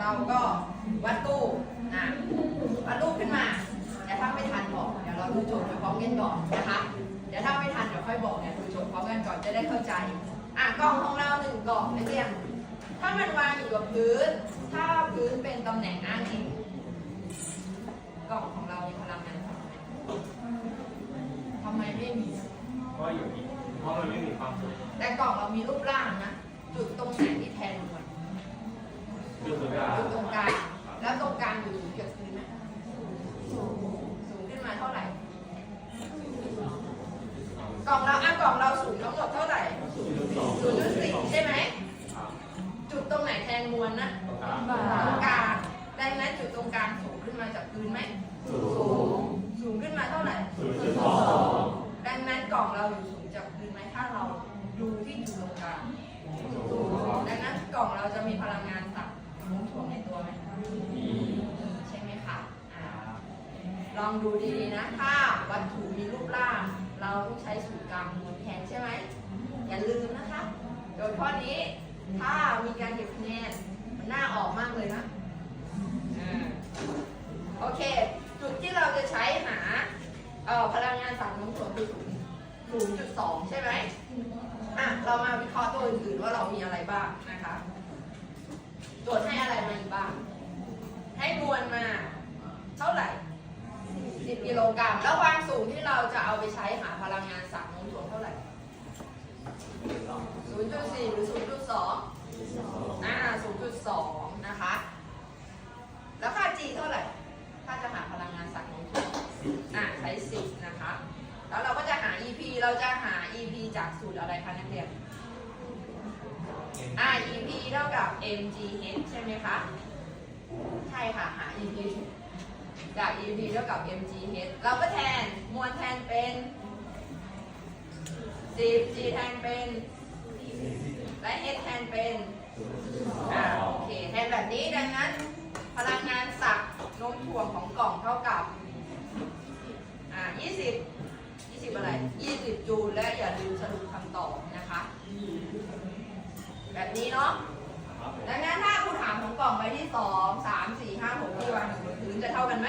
เราก็วัดตู้อะวัดรูปขึ้นมาแต่ถ้าไม่ทันบอกเดี๋ยวเราดูโจทย์ไปพร้อมกันก่อนนะคะเดี๋ยวถ้าไม่ทันเดี๋ยวค่อยบอกเนี่ยดูโจทย์พร้อมกันก่อนจะได้เข้าใจอะกล่องของเราหนึ่งกล่องนักเรียนถ้ามันวางอยู่กับพื้น ถ้าพื้นเป็นตำแหน่งอ้างอิงกล่องของเรามีพลังงานต่ำไหมทำไมไม่มีเพราะอยู่ที่เพราะมันไม่มีความสุขแต่กล่องเรามีรูปร่างนะ จุดตรงไหนที่แทนหน่ วยคือสุดยอดจุดตรงกลางแล้วตรงกลางอยู่สูงเกือบพื้นไหมสูงสูงขึ้นมาเท่าไหร่ กล่องเราอะกล่องเราสูงทั้งหมดเท่าไหร่ศูนย์จุดสี่ใช่ไหม จุดตรงไหนแทนมวลนะตรงกลางตรงกลางดังนั้นจุดตรงกลางสูงขึ้นมาจากพื้นไหม สูง สูงขึ้นมาเท่าไหร่ศูนย์จุดสองดังนั้นกล่องเราอยู่สูงจากพื้นไหมถ้าเราดูที่จุดตรงกลางดังนั้นกล่องเราจะมีพลังงานต่ำโน้มถ่วงในตัวไหมมีใช่ไหมคะอ่าลองดูดีๆนะถ้าวัตถุมีรูปร่าง เราต้องใช้ศูนย์กลางมวลแทนใช่ไหมอย่าลืมนะคะ โดยข้อนี้ถ้ามีการเก็บคะแนนมันน่าออกมากเลยนะโอเค จุดที่เราจะใช้หาเอ่อพลังงานสั่งน้มถ่วงคือศูนย์จุดสองใช่ไหมอะเรามาวิเคราะห์ตัวอื่นๆว่าเรามีอะไรบ้างนะคะ ตรวจให้อะไรมาอีกบ้าง ให้มวลมา เท่าไหร่ 10 กิโลกรัม แล้วความสูงที่เราจะเอาไปใช้หาพลังงานสั่งโน้มถ่วงเท่าไหร่ 0.4 หรือ 0.2อ่า0.2 นะคะ แล้วค่า G เท่าไหร่ ถ้าจะหาพลังงานสั่งโน้มถ่วงอ่าใช้ 10 นะคะ แล้วเราก็จะหา EP เราจะหา EP จากสูตรอะไรคะนักเรียน อ่า EP เท่ากับ mgh ใช่ไหมคะ ใช่ค่ะ หา EP จาก EP เท่ากับ mgh เราก็แทน มวลแทนเป็น 10 g แทนเป็น และ h แทนเป็นอ่าโอเค แทนแบบนี้ ดังนั้น พลังงานสักน้มถ่วงของกล่องเท่ากับ อ่า 20 20 อะไร 20 จูลและอย่าลืมสรุปคำตอบนะคะแบบ นี้เนาะดังนั้นถ้าครูถามของกล่องใบที่2 3 4 5 6ที่วางอยู่บนพื้นจะเท่ากันไหม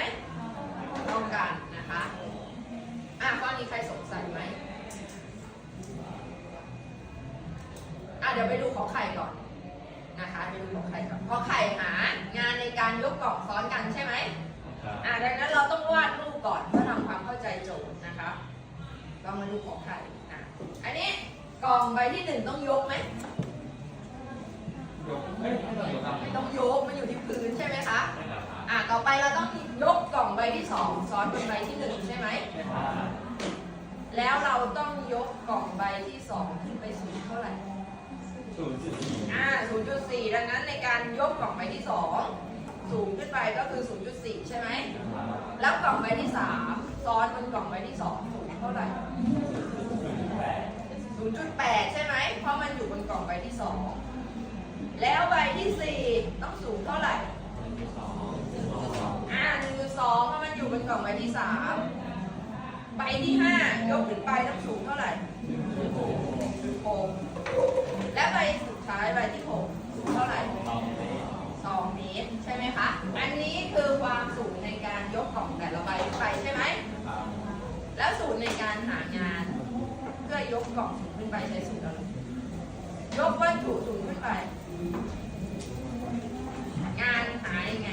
เท่ากันนะคะอะข้อนี้ใครสงสัยไหมอะเดี๋ยวไปดูของไข่ก่อนนะคะไปดูของไข่ก่อนเพราะไข่หางานในการยกกล่องซ้อนกันใช่ไหมอะดังนั้นเราต้องวาดรูปก่อนเพื่อทำความเข้าใจโจทย์นะคะเรามาดูของไข่อะอันนี้กล่องใบที่หนึ่งต้องยกไหม ยกเอ้ยไม่ต้องยกครับ ไม่ต้องยกมันอยู่ที่พื้นใช่ไหมคะ อะต่อไป เราต้องยกกล่องใบที่สองซ้อนบนใบที่หนึ่งใช่ไหม แล้วเราต้องยกกล่องใบที่สองขึ้นไปสูงเท่าไหร่ศูนย์จุดสี่อ่า0.4ดังนั้นในการยกกล่องใบที่สองสูงขึ้นไปก็คือ 0.4 ใช่ไหม แล้วกล่องใบที่สามซ้อนบนกล่องใบที่สองสูงเท่าไหร่ 0.8 ใช่ไหม เพราะมันอยู่บนกล่องใบที่สองแล้วใบที่สี่ต้องสูงเท่าไหร่ กล่องใบที่สามใบที่ห้ายกขึ้นไปต้องสูงเท่าไหร่หกและใบสุดท้ายใบที่หกสูงเท่าไหร่สองเมตรใช่ไหมคะ อันนี้คือความสูงในการยกกล่องแต่ละใบไปใช่ไหมแล้วสูตรในการหางาน เพื่อยกกล่องสูงขึ้นไปใช้สูตรอะไรยกวัตถุสูงขึ้นไป งานหายง